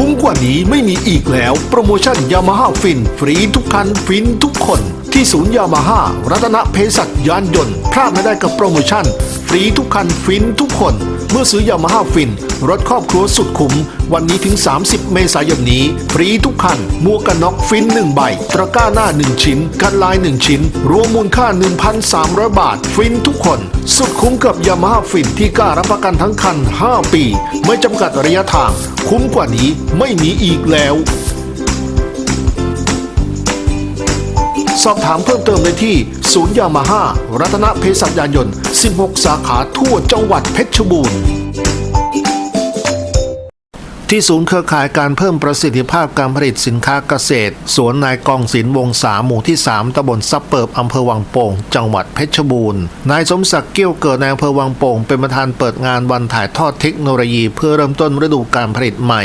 คุ้มกว่านี้ไม่มีอีกแล้ว โปรโมชั่นยามาฮ่าฟิน ฟรีทุกคันฟินทุกคน ที่ศูนย์ยามาฮ่ารัตนเพศัตยานยนต์ พลาดไม่ได้กับโปรโมชั่น ฟรีทุกคันฟินทุกคน เมื่อซื้อยามาฮ่าฟิน รถครอบครัวสุดคุ้ม วันนี้ถึง 30 เมษายนนี้ ฟรีทุกคันหมวกกันน็อกฟิน 1 ใบ ตะกร้าหน้า 1 ชิ้น กันลาย 1 ชิ้น รวมมูลค่า 1,300 บาท ฟินทุกคน สุดคุ้มกับยามาฮ่าฟินที่กล้ารับประกันทั้งคัน 5 ปี ไม่จำกัดระยะทาง คุ้มกว่านี้ไม่มีอีกแล้ว สอบถามเพิ่มเติมได้ที่ ศูนย์ยามาฮ่ารัตนเพศัตยานยนต์ 16 สาขาทั่วจังหวัดเพชรบูรณ์ที่ศูนย์เครือข่ายการเพิ่มประสิทธิภาพการผลิตสินค้าเกษตร สวนนายกองศิลป์วงศาหมู่ที่ 3ตำบลซับเปิบอำเภอวังโป่ง จังหวัดเพชรบูรณ์ นายสมศักดิ์เกี้ยวเกิดในอำเภอวังโป่ง เป็นประธานเปิดงานวันถ่ายทอดเทคโนโลยี เพื่อเริ่มต้นฤดูการผลิตใหม่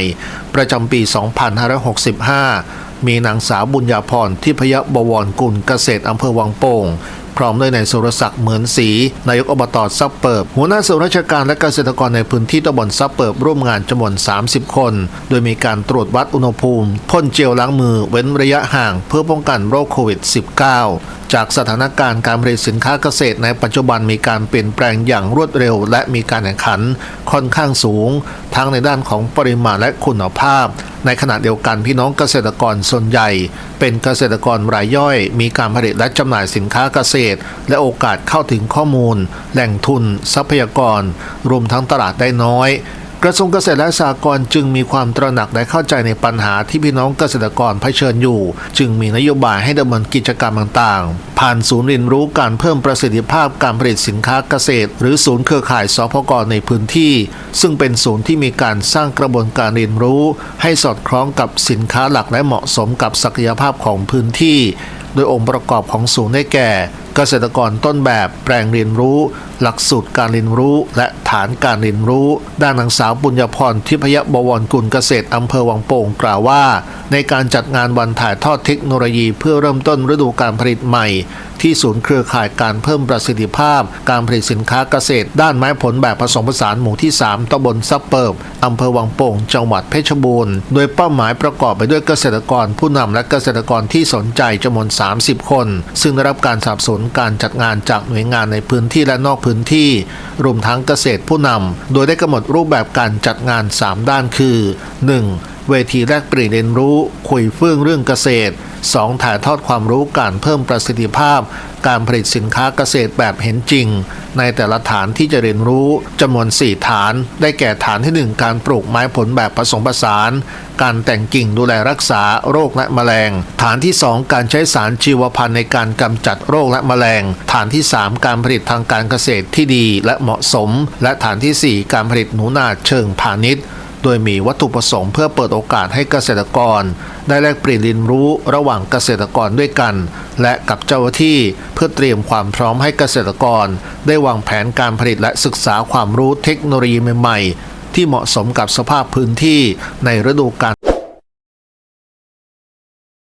ประจำปี 2565 มีนางสาวบุญญาพรทิพยบวรกุลเกษตรอำเภอวังโป่ง พร้อมด้วยนายสุรศักดิ์เหมือนศรีนายกอบตซับเปิบ หัวหน้าส่วนราชการและเกษตรกรในพื้นที่ตำบลซับเปิบร่วมงานจำนวน 30 คน โดยมีการตรวจวัดอุณหภูมิพ่นเจลล้างมือเว้นระยะห่างเพื่อป้องกันโรคโควิด -19 จากสถานการณ์การผลิตสินค้าเกษตรในปัจจุบันมีการเปลี่ยนแปลงอย่างรวดเร็ว และมีการแข่งขันค่อนข้างสูง ทั้งในด้านของปริมาณและคุณภาพ ในขณะเดียวกันพี่น้องเกษตรกรส่วนใหญ่ เป็นเกษตรกรรายย่อย มีการผลิตและจำหน่ายสินค้าเกษตรและโอกาสเข้าถึงข้อมูล แหล่งทุน ทรัพยากร รวมทั้งตลาดได้น้อยกระทรวงเกษตรและสหกรณ์จึงมีความตระหนักและเข้าใจในปัญหาที่พี่น้องเกษตรกรเผชิญอยู่ จึงมีนโยบายให้ดำเนินกิจกรรมต่างๆ ผ่านศูนย์เรียนรู้การเพิ่มประสิทธิภาพการผลิตสินค้าเกษตร หรือศูนย์เครือข่ายสพกในพื้นที่ ซึ่งเป็นศูนย์ที่มีการสร้างกระบวนการเรียนรู้ ให้สอดคล้องกับสินค้าหลักและเหมาะสมกับศักยภาพของพื้นที่ โดยองค์ประกอบของศูนย์ได้แก่ เกษตรกรต้นแบบแปลงเรียนรู้ หลักสูตรการเรียนรู้และฐานการเรียนรู้ ด้านนางสาวบุญญพรทิพยบวรกุลเกษตรอำเภอวังโป่งกล่าวว่า ในการจัดงานวันถ่ายทอดเทคโนโลยีเพื่อเริ่มต้นฤดูการผลิตใหม่ ที่ศูนย์เครือข่ายการเพิ่มประสิทธิภาพ การผลิตสินค้าเกษตร ด้านไม้ผลแบบผสมผสานหมู่ที่ 3ตำบลซับเปิบอำเภอวังโป่งจังหวัดเพชรบูรณ์โดยเป้าหมายประกอบไปด้วยเกษตรกรผู้นำและเกษตรกรที่สนใจจำนวน 30 คน ซึ่งได้รับการสนับสนุนการจัดงานจากหน่วยงานในพื้นที่และนอกพื้นที่ รวมทั้งเกษตรผู้นำ โดยได้กำหนดรูปแบบการจัดงาน 3 ด้านคือ 1. เวทีแลกเปลี่ยนเรียนรู้ คุยเฟื่องเรื่องเกษตร 2. ถ่ายทอดความรู้การเพิ่มประสิทธิภาพ การผลิตสินค้าเกษตรแบบเห็นจริง ในแต่ละฐานที่จะเรียนรู้จำนวน 4 ฐาน ได้แก่ฐานทีหนึ่1 การปลูกไม้ผลแบบผสมผสาน การแต่งกิ่งดูแลรักษาโรคและแมลง ฐานที่ 2 การใช้สารชีวพันธุ์ในการกำจัดโรคและแมลง ฐานที่ 3 การผลิตทางการเกษตรที่ดีและเหมาะสม และฐานทีสี่4 การผลิตหนูนาเชิงพาณิชย์ โดยมีวัตถุประสงค์เพื่อเปิดโอกาสให้เกษตรกร ได้แลกเปลี่ยนเรียนรู้ระหว่างเกษตรกรด้วยกัน และกับเจ้าหน้าที่เพื่อเตรียมความพร้อมให้เกษตรกร ได้วางแผนการผลิตและศึกษาความรู้เทคโนโลยีใหม่ ๆ ที่เหมาะสมกับสภาพพื้นที่ในฤดูกาล